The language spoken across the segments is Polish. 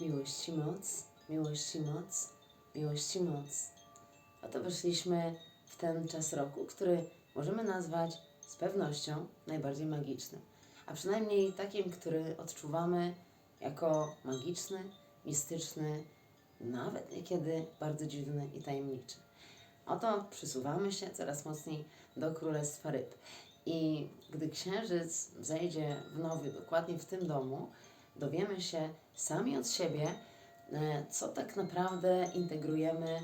Miłości moc, miłości moc, miłości moc. Oto weszliśmy w ten czas roku, który możemy nazwać z pewnością najbardziej magicznym, a przynajmniej takim, który odczuwamy jako magiczny, mistyczny, nawet niekiedy bardzo dziwny i tajemniczy. Oto przysuwamy się coraz mocniej do Królestwa Ryb. I gdy Księżyc zejdzie w nowiu, dokładnie w tym domu, dowiemy się sami od siebie, e, co tak naprawdę integrujemy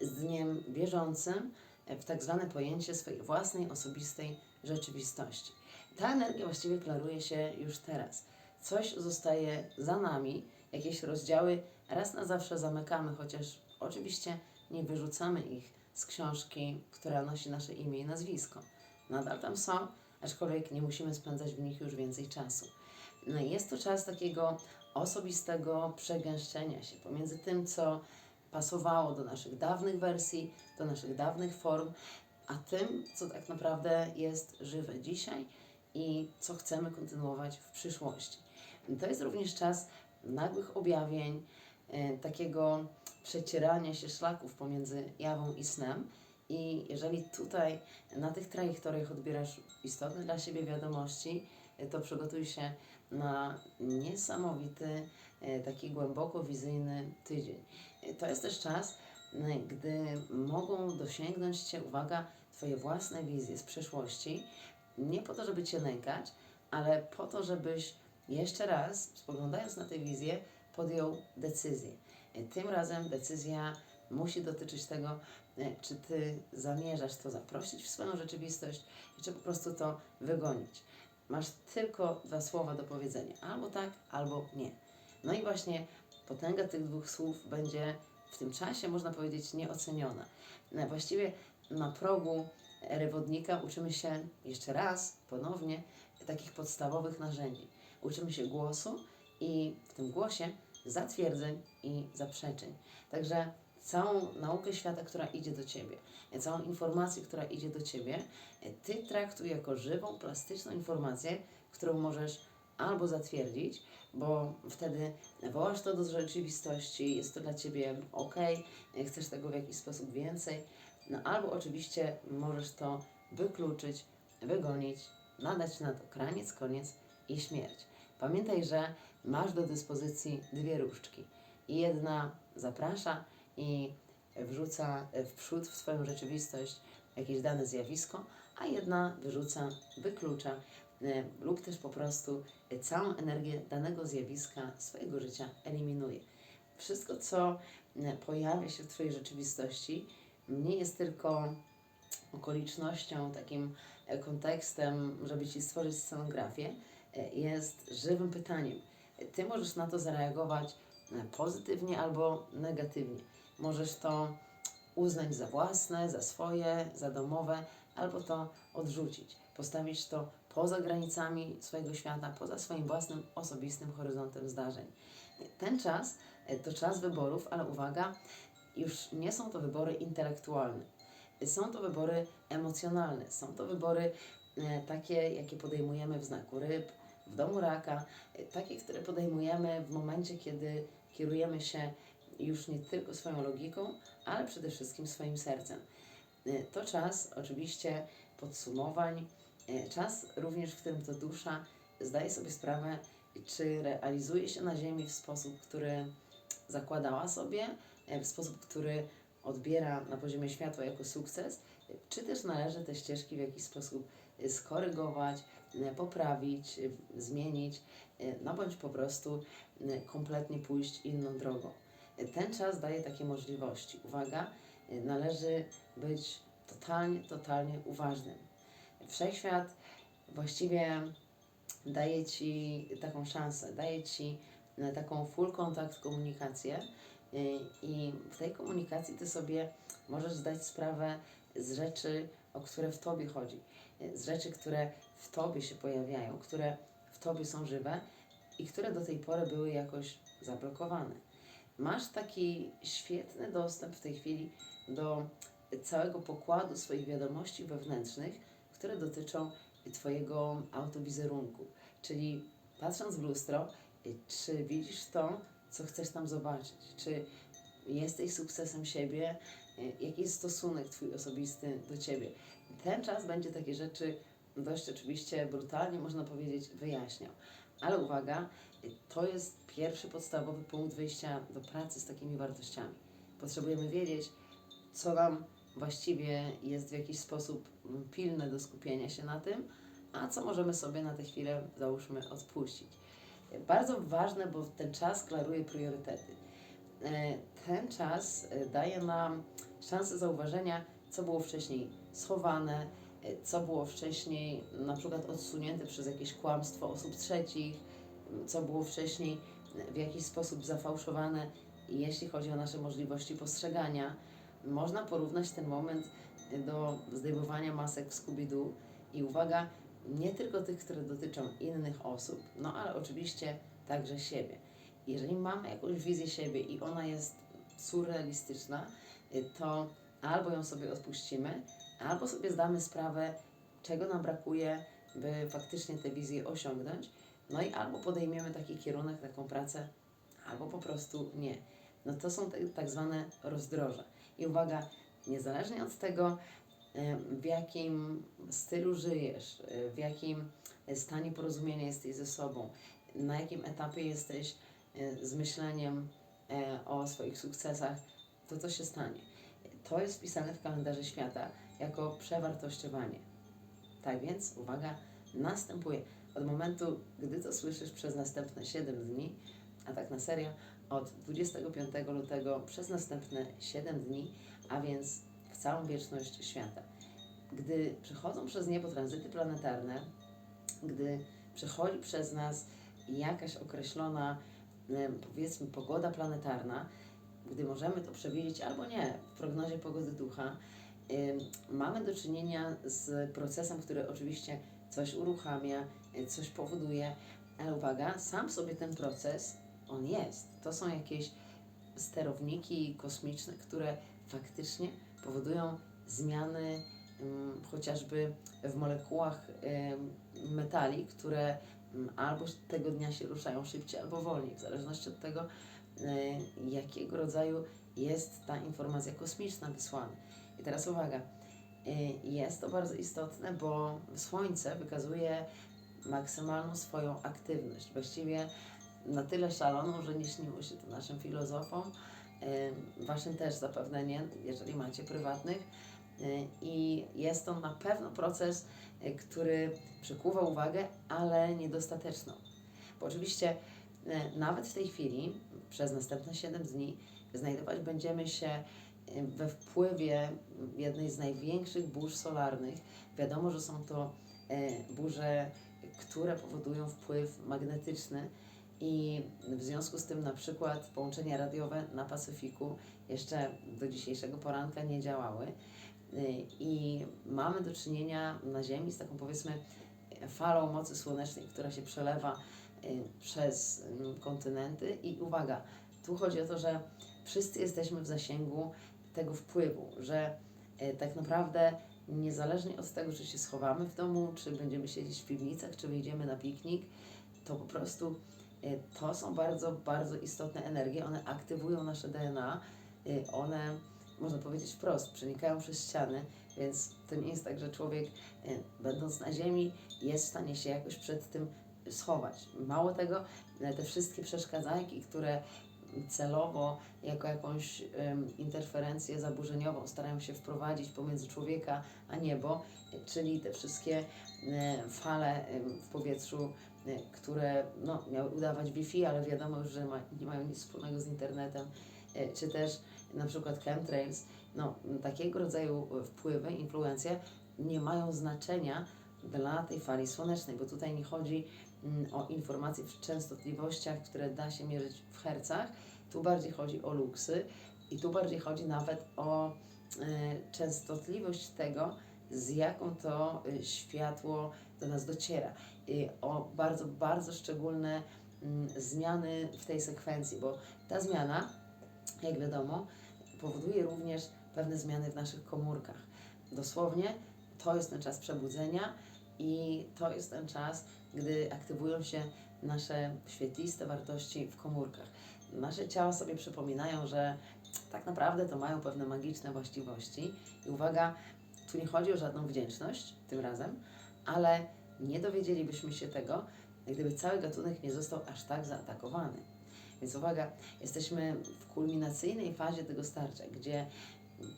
z dniem bieżącym w tak zwane pojęcie swojej własnej, osobistej rzeczywistości. Ta energia właściwie klaruje się już teraz. Coś zostaje za nami, jakieś rozdziały raz na zawsze zamykamy, chociaż oczywiście nie wyrzucamy ich z książki, która nosi nasze imię i nazwisko. Nadal tam są, aczkolwiek nie musimy spędzać w nich już więcej czasu. No jest to czas takiego osobistego przegęszczenia się pomiędzy tym, co pasowało do naszych dawnych wersji, do naszych dawnych form, a tym, co tak naprawdę jest żywe dzisiaj i co chcemy kontynuować w przyszłości. To jest również czas nagłych objawień, e, takiego przecierania się szlaków pomiędzy jawą i snem. I jeżeli tutaj na tych trajektoriach odbierasz istotne dla siebie wiadomości, to przygotuj się na niesamowity, e, taki głęboko wizyjny tydzień. E, To jest też czas, gdy mogą dosięgnąć Cię, uwaga, Twoje własne wizje z przeszłości, nie po to, żeby Cię nękać, ale po to, żebyś jeszcze raz, spoglądając na tę wizję, podjął decyzję. E, Tym razem decyzja musi dotyczyć tego, czy Ty zamierzasz to zaprosić w swoją rzeczywistość, czy po prostu to wygonić. Masz tylko dwa słowa do powiedzenia: albo tak, albo nie. No i właśnie potęga tych dwóch słów będzie w tym czasie, można powiedzieć, nieoceniona. No, Właściwie na progu ery wodnika uczymy się jeszcze raz, ponownie, takich podstawowych narzędzi. Uczymy się głosu i w tym głosie zatwierdzeń i zaprzeczeń. Także całą naukę świata, która idzie do Ciebie, całą informację, która idzie do Ciebie, Ty traktuj jako żywą, plastyczną informację, którą możesz albo zatwierdzić, bo wtedy wołasz to do rzeczywistości, jest to dla Ciebie ok, chcesz tego w jakiś sposób więcej, no albo oczywiście możesz to wykluczyć, wygonić, nadać na to kraniec, koniec i śmierć. Pamiętaj, że masz do dyspozycji dwie różdżki. Jedna zaprasza i wrzuca w przód w swoją rzeczywistość jakieś dane zjawisko, a jedna wyrzuca, wyklucza e, lub też po prostu całą energię danego zjawiska swojego życia eliminuje. Wszystko, co e, pojawia się w Twojej rzeczywistości, nie jest tylko okolicznością, takim e, kontekstem, żeby Ci stworzyć scenografię, jest żywym pytaniem. Ty możesz na to zareagować pozytywnie albo negatywnie. Możesz to uznać za własne, za swoje, za domowe, albo to odrzucić. Postawić to poza granicami swojego świata, poza swoim własnym osobistym horyzontem zdarzeń. Ten czas e, to czas wyborów, ale uwaga, już nie są to wybory intelektualne. Są to wybory emocjonalne, są to wybory e, takie, jakie podejmujemy w znaku ryb, w domu raka, e, takie, które podejmujemy w momencie, kiedy kierujemy się już nie tylko swoją logiką, ale przede wszystkim swoim sercem. E, To czas oczywiście podsumowań, e, czas również, w którym to dusza zdaje sobie sprawę, czy realizuje się na Ziemi w sposób, który zakładała sobie, e, w sposób, który odbiera na poziomie światła jako sukces, czy też należy te ścieżki w jakiś sposób skorygować, poprawić, zmienić, no bądź po prostu kompletnie pójść inną drogą. Ten czas daje takie możliwości. Uwaga, e, należy być totalnie, totalnie uważnym. Wszechświat właściwie daje Ci taką szansę, daje Ci e, taką full kontakt komunikację y, i w tej komunikacji Ty sobie możesz zdać sprawę z rzeczy, o które w Tobie chodzi, y, z rzeczy, które w Tobie się pojawiają, które w Tobie są żywe i które do tej pory były jakoś zablokowane. Masz taki świetny dostęp w tej chwili do całego pokładu swoich wiadomości wewnętrznych, które dotyczą Twojego autowizerunku. Czyli patrząc w lustro, y, czy widzisz to, co chcesz tam zobaczyć, czy jesteś sukcesem siebie, y, jaki jest stosunek Twój osobisty do Ciebie. Ten czas będzie takie rzeczy dość oczywiście brutalnie, można powiedzieć, wyjaśniał. Ale uwaga, to jest pierwszy podstawowy punkt wyjścia do pracy z takimi wartościami. Potrzebujemy wiedzieć, co nam właściwie jest w jakiś sposób mm, pilne do skupienia się na tym, a co możemy sobie na tę chwilę, załóżmy, odpuścić. Bardzo ważne, bo ten czas klaruje priorytety. E, Ten czas e, daje nam szansę zauważenia, co było wcześniej schowane, e, co było wcześniej na przykład odsunięte przez jakieś kłamstwo osób trzecich, co było wcześniej w jakiś sposób zafałszowane, jeśli chodzi o nasze możliwości postrzegania. Można porównać ten moment do zdejmowania masek w Scooby-Doo i uwaga, nie tylko tych, które dotyczą innych osób, no ale oczywiście także siebie. Jeżeli mamy jakąś wizję siebie i ona jest surrealistyczna, to albo ją sobie odpuścimy, albo sobie zdamy sprawę, czego nam brakuje, by faktycznie tę wizję osiągnąć, no i albo podejmiemy taki kierunek, taką pracę, albo po prostu nie. No to są tak zwane rozdroża. I uwaga, niezależnie od tego, w jakim stylu żyjesz, w jakim stanie porozumienia jesteś ze sobą, na jakim etapie jesteś z myśleniem e, o swoich sukcesach, to co się stanie? To jest wpisane w kalendarze świata jako przewartościowanie. Tak więc, uwaga, następuje od momentu, gdy to słyszysz przez następne 7 dni, a tak na serio, od 25 lutego przez następne 7 dni, a więc w całą wieczność świata. Gdy przechodzą przez niebo tranzyty planetarne, gdy przechodzi przez nas jakaś określona, powiedzmy, pogoda planetarna, gdy możemy to przewidzieć albo nie w prognozie pogody ducha, mamy do czynienia z procesem, który oczywiście coś uruchamia, y, coś powoduje, ale uwaga, sam sobie ten proces, on jest. To są jakieś sterowniki kosmiczne, które faktycznie powodują zmiany ym, chociażby w molekułach ym, metali, które ym, albo tego dnia się ruszają szybciej, albo wolniej, w zależności od tego, y, jakiego rodzaju jest ta informacja kosmiczna wysłana. I teraz uwaga, jest to bardzo istotne, bo Słońce wykazuje maksymalną swoją aktywność, właściwie na tyle szaloną, że nie śniło się to naszym filozofom, waszym też zapewne nie, jeżeli macie prywatnych. I jest to na pewno proces, y, który przykuwa uwagę, ale niedostateczną. Bo oczywiście y, nawet w tej chwili, przez następne 7 dni, znajdować będziemy się we wpływie jednej z największych burz solarnych. Wiadomo, że są to y, burze, które powodują wpływ magnetyczny i w związku z tym na przykład połączenia radiowe na Pacyfiku jeszcze do dzisiejszego poranka nie działały. Y, I mamy do czynienia na Ziemi z taką powiedzmy falą mocy słonecznej, która się przelewa y, przez mm, kontynenty. I uwaga, tu chodzi o to, że wszyscy jesteśmy w zasięgu tego wpływu, że y, tak naprawdę niezależnie od tego, czy się schowamy w domu, czy będziemy siedzieć w piwnicach, czy wyjdziemy na piknik, to po prostu y, to są bardzo, bardzo istotne energie. One aktywują nasze DNA, y, one, można powiedzieć wprost, przenikają przez ściany, więc to nie jest tak, że człowiek, będąc na Ziemi, jest w stanie się jakoś przed tym schować. Mało tego, te wszystkie przeszkadzajki, które celowo jako jakąś interferencję zaburzeniową starają się wprowadzić pomiędzy człowieka a niebo, czyli te wszystkie e, fale w powietrzu, e, które no, miały udawać Wi-Fi, ale wiadomo już, że ma, nie mają nic wspólnego z internetem, e, czy też na przykład chemtrails, no, takiego rodzaju wpływy, influencje nie mają znaczenia dla tej fali słonecznej, bo tutaj nie chodzi o informacje w częstotliwościach, które da się mierzyć w hercach, tu bardziej chodzi o luksy i tu bardziej chodzi nawet o e, częstotliwość tego, z jaką to e, światło do nas dociera. O bardzo, bardzo szczególne mm, zmiany w tej sekwencji, bo ta zmiana, jak wiadomo, powoduje również pewne zmiany w naszych komórkach. Dosłownie to jest ten czas przebudzenia i to jest ten czas, gdy aktywują się nasze świetliste wartości w komórkach. nasze ciała sobie przypominają, że tak naprawdę to mają pewne magiczne właściwości. I uwaga, tu nie chodzi o żadną wdzięczność tym razem, ale nie dowiedzielibyśmy się tego, gdyby cały gatunek nie został aż tak zaatakowany. Więc uwaga, jesteśmy w kulminacyjnej fazie tego starcia, gdzie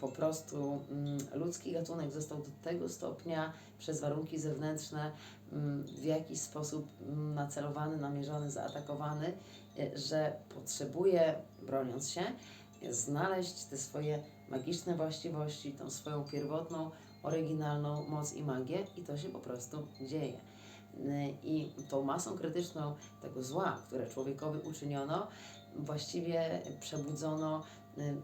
po prostu mm, ludzki gatunek został do tego stopnia przez warunki zewnętrzne mm, w jakiś sposób mm, nacelowany, namierzony, zaatakowany, y, że potrzebuje, broniąc się, znaleźć te swoje magiczne właściwości, tą swoją pierwotną, oryginalną moc i magię i to się po prostu dzieje. Y, I tą masą krytyczną tego zła, które człowiekowi uczyniono, właściwie przebudzono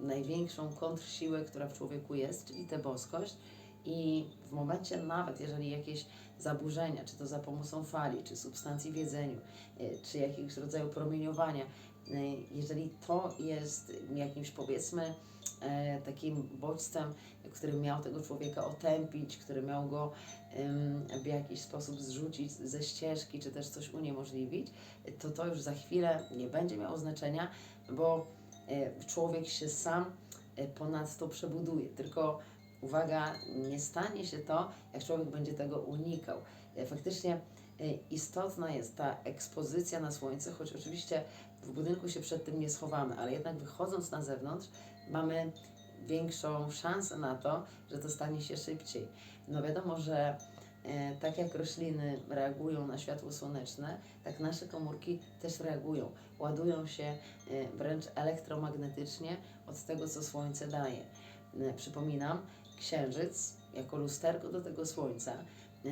największą kontrsiłę, która w człowieku jest, czyli tę boskość. I w momencie nawet, jeżeli jakieś zaburzenia, czy to za pomocą fali, czy substancji w jedzeniu, y, czy jakiegoś rodzaju promieniowania, y, jeżeli to jest jakimś powiedzmy e, takim bodźcem, który miał tego człowieka otępić, który miał go w jakiś sposób zrzucić ze ścieżki, czy też coś uniemożliwić, to to już za chwilę nie będzie miało znaczenia, bo człowiek się sam e, ponadto przebuduje. Tylko uwaga, nie stanie się to, jak człowiek będzie tego unikał. E, Faktycznie e, istotna jest ta ekspozycja na słońce, choć oczywiście w budynku się przed tym nie schowamy, ale jednak wychodząc na zewnątrz, mamy większą szansę na to, że to stanie się szybciej. No wiadomo, że e, tak jak rośliny reagują na światło słoneczne, tak nasze komórki też reagują. Ładują się e, wręcz elektromagnetycznie od tego, co słońce daje. E, Przypominam, księżyc jako lusterko do tego słońca, e,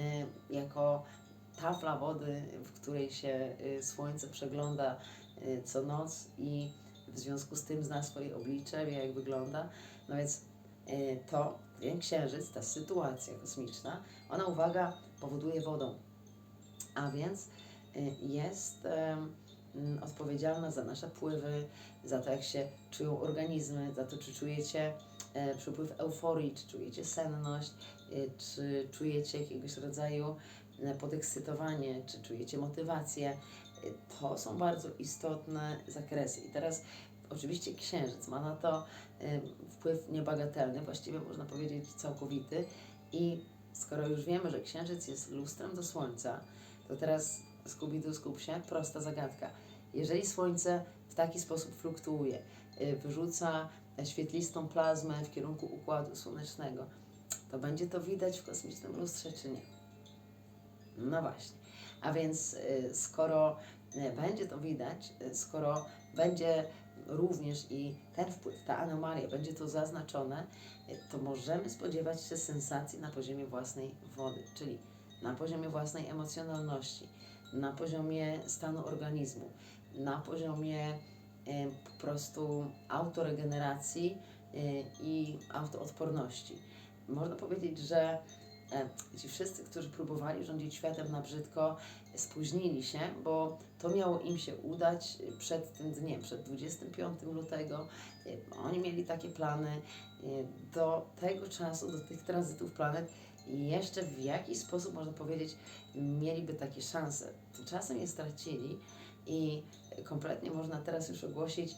jako tafla wody, w której się e, słońce przegląda e, co noc i w związku z tym zna swoje oblicze, wie jak wygląda. No więc e, to, ten księżyc, ta sytuacja kosmiczna, ona, uwaga, powoduje wodą. A więc e, jest mm, odpowiedzialna za nasze pływy, za to, jak się czują organizmy, za to, czy czujecie e, przypływ euforii, czy czujecie senność, e, czy czujecie jakiegoś rodzaju e, podekscytowanie, czy czujecie motywację. E, To są bardzo istotne zakresy. I teraz oczywiście księżyc ma na to e, wpływ niebagatelny, właściwie można powiedzieć całkowity. I skoro już wiemy, że księżyc jest lustrem do słońca, to teraz Scooby-Doo skup się, prosta zagadka. Jeżeli słońce w taki sposób fluktuuje, y, wyrzuca świetlistą plazmę w kierunku układu słonecznego, to będzie to widać w kosmicznym lustrze, czy nie? No właśnie. A więc y, skoro y, będzie to widać, y, skoro będzie również i ten wpływ, ta anomalia, będzie to zaznaczone, to możemy spodziewać się sensacji na poziomie własnej wody, czyli na poziomie własnej emocjonalności, na poziomie stanu organizmu, na poziomie y, po prostu autoregeneracji y, i autoodporności. Można powiedzieć, że e, ci wszyscy, którzy próbowali rządzić światem na brzydko, spóźnili się, bo to miało im się udać przed tym dniem, przed 25 lutego. Y, Oni mieli takie plany. y, Do tego czasu, do tych tranzytów planet, jeszcze w jakiś sposób, można powiedzieć, mieliby takie szanse. Tymczasem je stracili i kompletnie można teraz już ogłosić,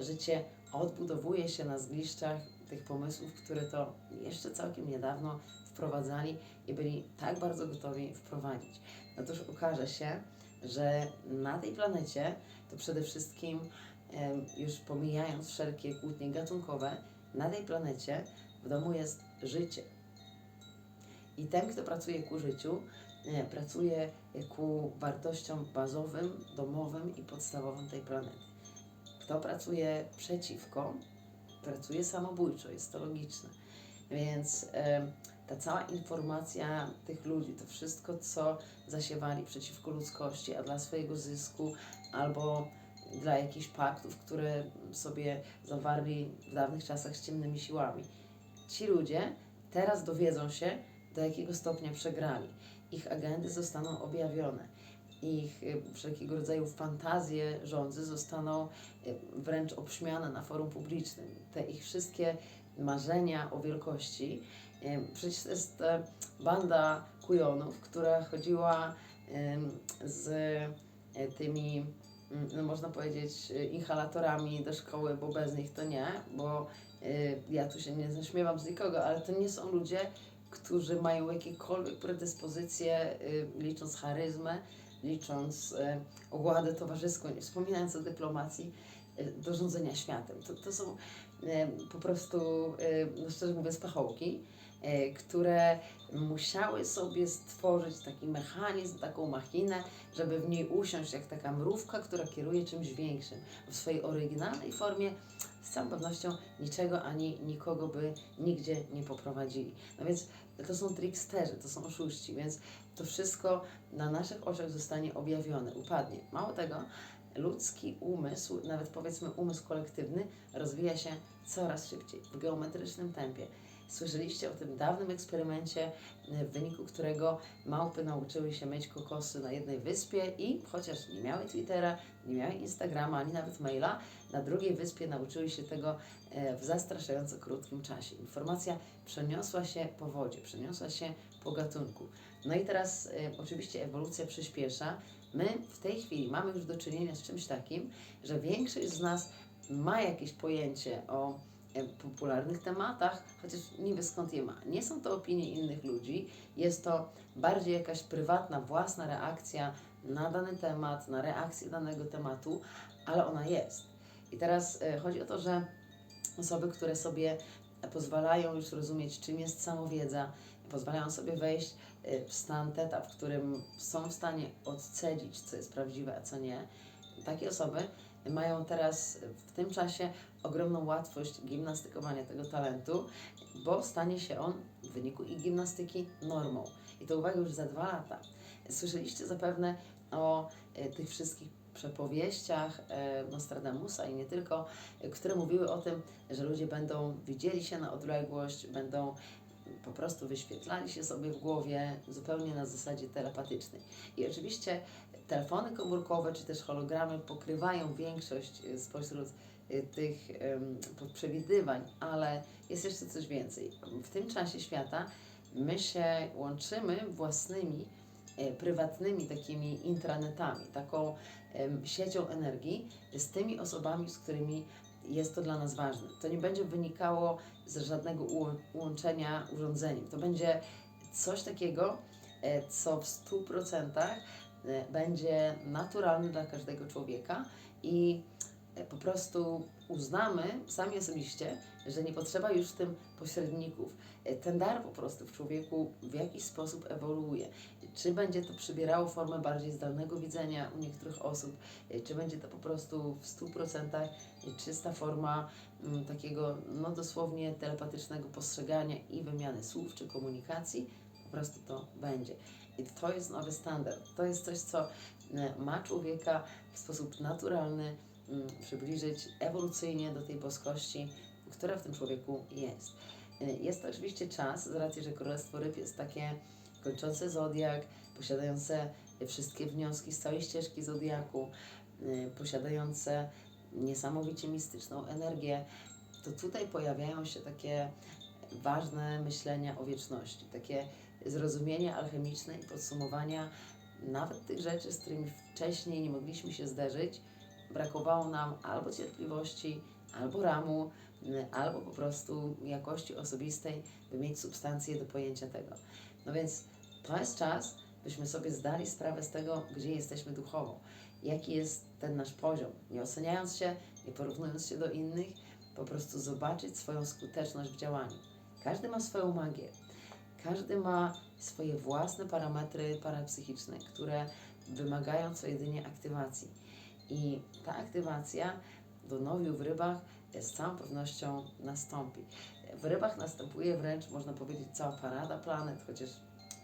życie odbudowuje się na zgliszczach tych pomysłów, które to jeszcze całkiem niedawno wprowadzali i byli tak bardzo gotowi wprowadzić. Otóż okaże się, że na tej planecie to przede wszystkim, już pomijając wszelkie kłótnie gatunkowe, na tej planecie w domu jest życie. I ten, kto pracuje ku życiu, e, pracuje ku wartościom bazowym, domowym i podstawowym tej planety. Kto pracuje przeciwko, pracuje samobójczo, jest to logiczne. Więc em, ta cała informacja tych ludzi, to wszystko, co zasiewali przeciwko ludzkości, a dla swojego zysku, albo dla jakichś paktów, które sobie zawarli w dawnych czasach z ciemnymi siłami. Ci ludzie teraz dowiedzą się, do jakiego stopnia przegrali. Ich agendy zostaną objawione. Ich y, wszelkiego rodzaju fantazje rządzy zostaną y, wręcz obśmiane na forum publicznym. Te ich wszystkie marzenia o wielkości Przecież to jest e, banda kujonów, która chodziła z e, tymi mm, no można powiedzieć, y, inhalatorami do szkoły, bo bez nich to nie, bo ja tu się nie zaśmiewam z nikogo, ale to nie są ludzie, którzy mają jakiekolwiek predyspozycje, licząc charyzmę, licząc ogładę towarzyską, nie wspominając o dyplomacji, do rządzenia światem. To, to są po prostu, no szczerze mówiąc, pachołki, y, które musiały sobie stworzyć taki mechanizm, taką machinę, żeby w niej usiąść jak taka mrówka, która kieruje czymś większym. W swojej oryginalnej formie z całą pewnością niczego ani nikogo by nigdzie nie poprowadzili. No więc to są tricksterzy, to są oszuści, więc to wszystko na naszych oczach zostanie objawione, upadnie. Mało tego, ludzki umysł, nawet powiedzmy umysł kolektywny, rozwija się coraz szybciej, w geometrycznym tempie. Słyszeliście o tym dawnym eksperymencie, w wyniku którego małpy nauczyły się myć kokosy na jednej wyspie i chociaż nie miały Twittera, nie miały Instagrama, ani nawet maila, na drugiej wyspie nauczyły się tego e, w zastraszająco krótkim czasie. Informacja przeniosła się po wodzie, przeniosła się po gatunku. No i teraz e, oczywiście ewolucja przyspiesza. My w tej chwili mamy już do czynienia z czymś takim, że większość z nas ma jakieś pojęcie o e, popularnych tematach, chociaż niby skąd je ma. Nie są to opinie innych ludzi, jest to bardziej jakaś prywatna, własna reakcja na dany temat, na reakcję danego tematu, ale ona jest. I teraz e, chodzi o to, że osoby, które sobie pozwalają już rozumieć, czym jest samowiedza, pozwalają sobie wejść stan teta, w którym są w stanie odcedzić, co jest prawdziwe, a co nie, takie osoby mają teraz w tym czasie ogromną łatwość gimnastykowania tego talentu, bo stanie się on w wyniku ich gimnastyki normą. I to uwaga już za dwa lata. Słyszeliście zapewne o e, tych wszystkich przepowieściach e, Nostradamusa i nie tylko, które mówiły o tym, że ludzie będą widzieli się na odległość, będą po prostu wyświetlali się sobie w głowie zupełnie na zasadzie telepatycznej. I oczywiście telefony komórkowe czy też hologramy pokrywają większość y, spośród y, tych przewidywań, ale jest jeszcze coś więcej. W tym czasie świata my się łączymy własnymi, e, prywatnymi takimi intranetami, taką siecią energii z tymi osobami, z którymi jest to dla nas ważne. To nie będzie wynikało z żadnego łączenia urządzeniem. To będzie coś takiego, e, co w 100% e, będzie naturalne dla każdego człowieka i e, po prostu uznamy sami osobiście, że nie potrzeba już w tym pośredników. Ten dar po prostu w człowieku w jakiś sposób ewoluuje. Czy będzie to przybierało formę bardziej zdalnego widzenia u niektórych osób, e, czy będzie to po prostu w 100% czysta forma mm, takiego, no dosłownie telepatycznego postrzegania i wymiany słów czy komunikacji, po prostu to będzie. I to jest nowy standard. To jest coś, co e, ma człowieka w sposób naturalny mm, przybliżyć ewolucyjnie do tej boskości, która w tym człowieku jest. E, Jest to oczywiście czas, z racji, że Królestwo Ryb jest takie kończące zodiak, posiadające wszystkie wnioski z całej ścieżki zodiaku, e, posiadające niesamowicie mistyczną energię, to tutaj pojawiają się takie ważne myślenia o wieczności, takie zrozumienie alchemiczne i podsumowania nawet tych rzeczy, z którymi wcześniej nie mogliśmy się zderzyć. Brakowało nam albo cierpliwości, albo ramu, y, albo po prostu jakości osobistej, by mieć substancję do pojęcia tego. No więc to jest czas, byśmy sobie zdali sprawę z tego, gdzie jesteśmy duchowo, jaki jest ten nasz poziom, nie oceniając się, nie porównując się do innych, po prostu zobaczyć swoją skuteczność w działaniu. Każdy ma swoją magię. Każdy ma swoje własne parametry parapsychiczne, które wymagają co jedynie aktywacji. I ta aktywacja do nowiu w rybach z całą pewnością nastąpi. W rybach następuje wręcz, można powiedzieć, cała parada planet, chociaż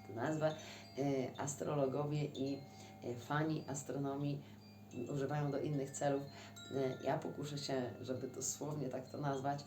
tę nazwę y, astrologowie i y, fani astronomii używają do innych celów. Y, Ja pokuszę się, żeby dosłownie tak to nazwać.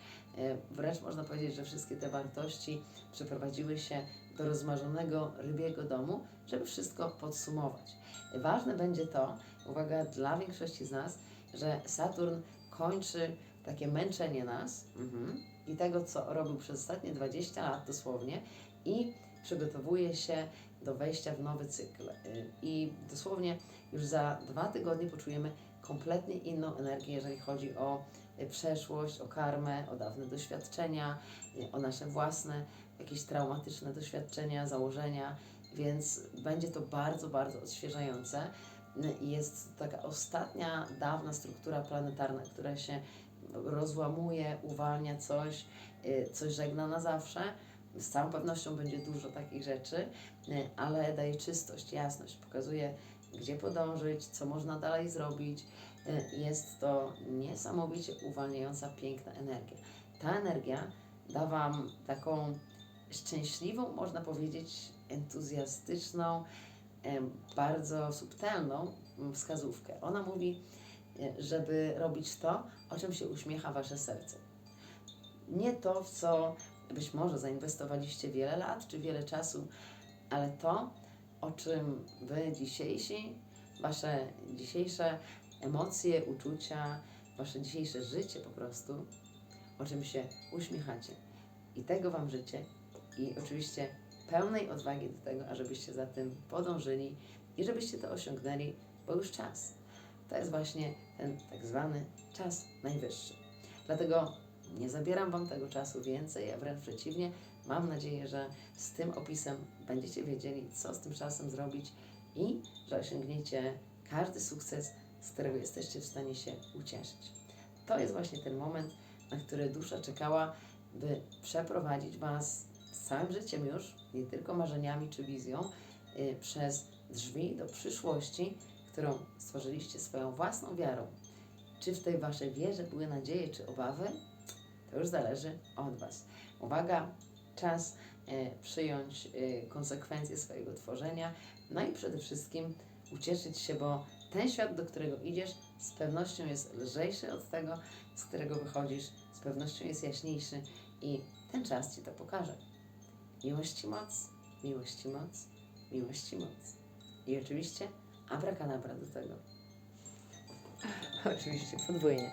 Wręcz można powiedzieć, że wszystkie te wartości przeprowadziły się do rozmarzonego rybiego domu, żeby wszystko podsumować. Ważne będzie to, uwaga, dla większości z nas, że Saturn kończy takie męczenie nas mhm, i tego, co robił przez ostatnie 20 lat dosłownie i przygotowuje się do wejścia w nowy cykl. Y, I dosłownie już za dwa tygodnie poczujemy kompletnie inną energię, jeżeli chodzi o y, przeszłość, o karmę, o dawne doświadczenia, y, o nasze własne jakieś traumatyczne doświadczenia, założenia, więc będzie to bardzo, bardzo odświeżające. Jest taka ostatnia, dawna struktura planetarna, która się rozłamuje, uwalnia coś, y, coś żegna na zawsze. Z całą pewnością będzie dużo takich rzeczy, y, ale daje czystość, jasność, pokazuje, gdzie podążyć, co można dalej zrobić. Y, Jest to niesamowicie uwalniająca, piękna energia. Ta energia da Wam taką szczęśliwą, można powiedzieć, entuzjastyczną, bardzo subtelną mm, wskazówkę. Ona mówi, żeby robić to, o czym się uśmiecha Wasze serce. Nie to, w co być może zainwestowaliście wiele lat czy wiele czasu, ale to, o czym Wy dzisiejsi, Wasze dzisiejsze emocje, uczucia, Wasze dzisiejsze życie po prostu, o czym się uśmiechacie. I tego Wam życzę i oczywiście pełnej odwagi do tego, ażebyście za tym podążyli i żebyście to osiągnęli, bo już czas. To jest właśnie ten tak zwany czas najwyższy. Dlatego nie zabieram Wam tego czasu więcej, a wręcz przeciwnie, mam nadzieję, że z tym opisem będziecie wiedzieli, co z tym czasem zrobić i że osiągniecie każdy sukces, z którego jesteście w stanie się ucieszyć. To jest właśnie ten moment, na który dusza czekała, by przeprowadzić Was z całym życiem już, nie tylko marzeniami czy wizją, y, przez drzwi do przyszłości, którą stworzyliście swoją własną wiarą. Czy w tej Waszej wierze były nadzieje czy obawy? To już zależy od Was. Uwaga, czas e, przyjąć e, konsekwencje swojego tworzenia, no i przede wszystkim ucieszyć się, bo ten świat, do którego idziesz, z pewnością jest lżejszy od tego, z którego wychodzisz, z pewnością jest jaśniejszy i ten czas Ci to pokaże. Miłości moc, miłości moc, miłości moc. I oczywiście abracadabra do tego. Oczywiście podwójnie.